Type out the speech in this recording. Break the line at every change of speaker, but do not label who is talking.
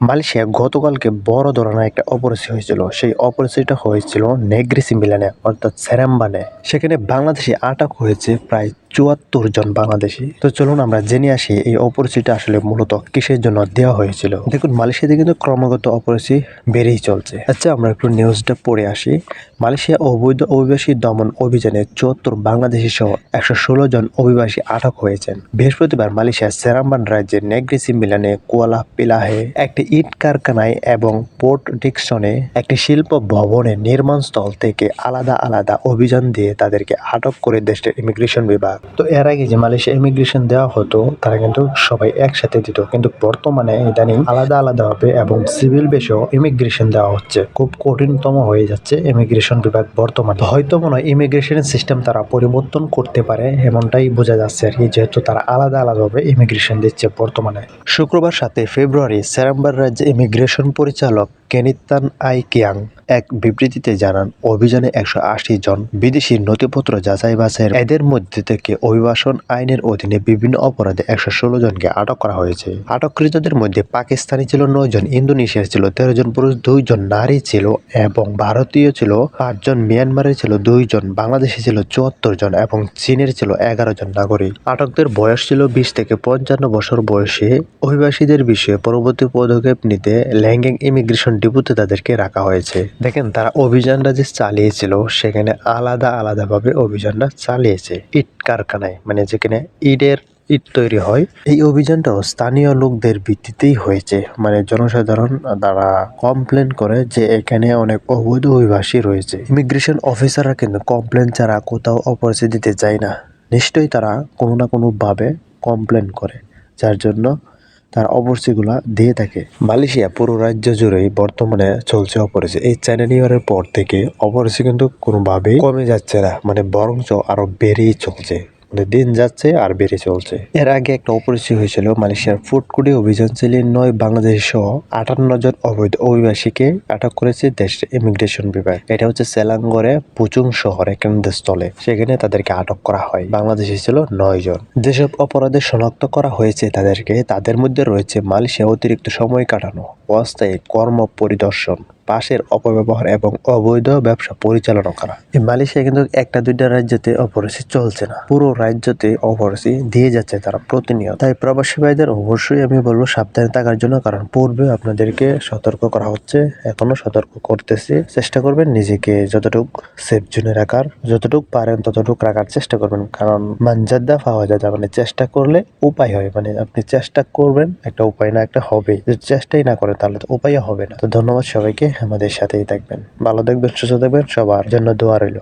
Malaysia গতকালকে বড় ধরনের একটা অপরিচি হয়েছিল। সেই অপরিচিটা হয়েছিল নেগ্রিসি মিলানে, অর্থাৎ সেরাম্বানে। সেখানে বাংলাদেশে আটক হয়েছে প্রায় চুয়াত্তর জন বাংলাদেশি। তো চলুন আমরা জেনে আসি এই অপরিচিটা আসলে মূলত কিসের জন্য দেওয়া হয়েছিল। দেখুন, মালয়েশিয়াতে কিন্তু ক্রমাগত অপরিচি বেড়েই চলছে। আচ্ছা আমরা একটু নিউজটা পড়ে আসি। মালয়েশিয়া অবৈধ অভিবাসী দমন অভিযানে চুয়াত্তর বাংলাদেশি সহ একশো ষোলো জন অভিবাসী আটক হয়েছেন। বৃহস্পতিবার মালয়েশিয়ার সেরাম্বান রাজ্যের নেগ্রিসি মিলানে কুয়ালা পিলাহে একটি ইট কারখানায় এবং পোর্ট ডিকশনে একটি শিল্প ভবনের নির্মাণস্থল থেকে আলাদা আলাদা অভিযান দিয়ে তাদেরকে আটক করে দেশটির ইমিগ্রেশন বিভাগ। তো এর আগে যে মালয়েশিয়া ইমিগ্রেশন দেওয়া হতো, তারা কিন্তু সবাই একসাথে দিত। কিন্তু বর্তমানে ইদানিং আলাদা আলাদা হবে এবং সিভিল বেশেও ইমিগ্রেশন দেওয়া হচ্ছে। খুব কঠিনতম হয়ে যাচ্ছে ইমিগ্রেশন বিভাগ বর্তমানে। হয়তো মনে হয় ইমিগ্রেশনের সিস্টেম তারা পরিবর্তন করতে পারে, এমনটাই বোঝা যাচ্ছে আর কি, যেহেতু তারা আলাদা আলাদাভাবে ইমিগ্রেশন দিচ্ছে বর্তমানে। শুক্রবার সাথে ফেব্রুয়ারি সেরাম্বার রাজ্যে ইমিগ্রেশন পরিচালক কেনিতান আই কিয়াং এক বিবৃতিতে জানান, অভিযানে একশো আশি জন বিদেশি নথিপত্র যাচাই বাছাইয়ের এদের মধ্যে থেকে অভিবাসন আইনের অধীনে বিভিন্ন অপরাধে একশো ষোলো জনকে আটক করা হয়েছে। আটককৃতদের মধ্যে পাকিস্তানি ছিল নয় জন, ইন্দোনেশিয়ার ছিল তেরো জন পুরুষ দুইজন নারী ছিল এবং ভারতীয় ছিল পাঁচজন মিয়ানমারের ছিল দুইজন বাংলাদেশি ছিল চুয়াত্তর জন এবং চীনের ছিল এগারো জন নাগরিক। আটকদের বয়স ছিল বিশ থেকে পঞ্চান্ন বছর বয়সে অভিবাসীদের বিষয়ে পরবর্তী পদক্ষেপ নিতে ল্যাঙ্গিং ইমিগ্রেশন ডিপুতে তাদেরকে রাখা হয়েছে। দেখেন, তারা অভিযানটা যে চালিয়েছিল, সেখানে আলাদা আলাদাভাবে অভিযানটা চালিয়েছে। ইট কারখানায় মানে যেখানে ইটের ইট তৈরি হয়। এই অভিযানটাও স্থানীয় লোকদের ভিত্তিতেই হয়েছে। মানে জনসাধারণ তারা কমপ্লেন করে যে এখানে অনেক অবৈধ অভিবাসী রয়েছে। ইমিগ্রেশন অফিসাররা কিন্তু কমপ্লেন ছাড়া কোথাও অপরিচয় দিতে যায় না। নিশ্চয়ই তারা কোনো না কোনোভাবে কমপ্লেন করে। যার জন্য তার অপরিচিগুলা দিয়ে থাকে। মালয়েশিয়া পুরো রাজ্য জুড়েই বর্তমানে চলছে অপরিচি এই নিউ ইয়ারের পর থেকে অপরিচি কিন্তু কোনোভাবেই কমে যাচ্ছে না মানে বরঞ্চ আরও বেড়েই চলছে। মানে দিন যাচ্ছে আর বেড়ে চলছে। এর আগে একটা অপরিচয় হয়েছিল, মালয়েশিয়ার ফুটকুডি অভিযান চালিয়ে নয় বাংলাদেশ সহ আটান্ন জন অবৈধ অভিবাসীকে আটক করেছে দেশের ইমিগ্রেশন বিভাগ। এটা হচ্ছে সেলাঙ্গরে পুচুং শহরে কেন্দ্রস্থলে। সেখানে তাদেরকে আটক করা হয়। বাংলাদেশে ছিল নয় জন। যেসব অপরাধে শনাক্ত করা হয়েছে তাদেরকে, তাদের মধ্যে রয়েছে মালয়েশিয়া অতিরিক্ত সময় কাটানো, অস্থায়ী কর্ম পরিদর্শন। পাশের অপব্যবহার এবং অবৈধ ব্যবসা পরিচালনা করা। মালয়েশিয়া কিন্তু একটা দুইটা রাজ্যতে অপরাধী চলছে না। পুরো রাজ্যতে অপরাধী দিয়ে যাচ্ছে তারা প্রতিনিয়ত। তাই প্রবাসী ভাইদের অবশ্যই আমি বলব সাবধানে থাকার জন্য, কারণ পূর্বে আপনাদেরকে সতর্ক করা হচ্ছে, এখনও সতর্ক করতেছি। চেষ্টা করবেন নিজেকে যতটুকু সেফ জোনে রাখার, যতটুক পারেন ততটুকু রাখার চেষ্টা করবেন। কারণ মানজাদ্দা পাওয়া যায় মানে চেষ্টা করলে উপায় হয়। মানে আপনি চেষ্টা করবেন, একটা উপায় না, একটা হবে। যদি চেষ্টাই না করেন, তাহলে তো উপায় হবে না। তো ধন্যবাদ সবাইকে। আমাদের সাথেই থাকবেন। ভালো থাকবেন সুস্থ থাকবেন সবার জন্য দোয়া রইল।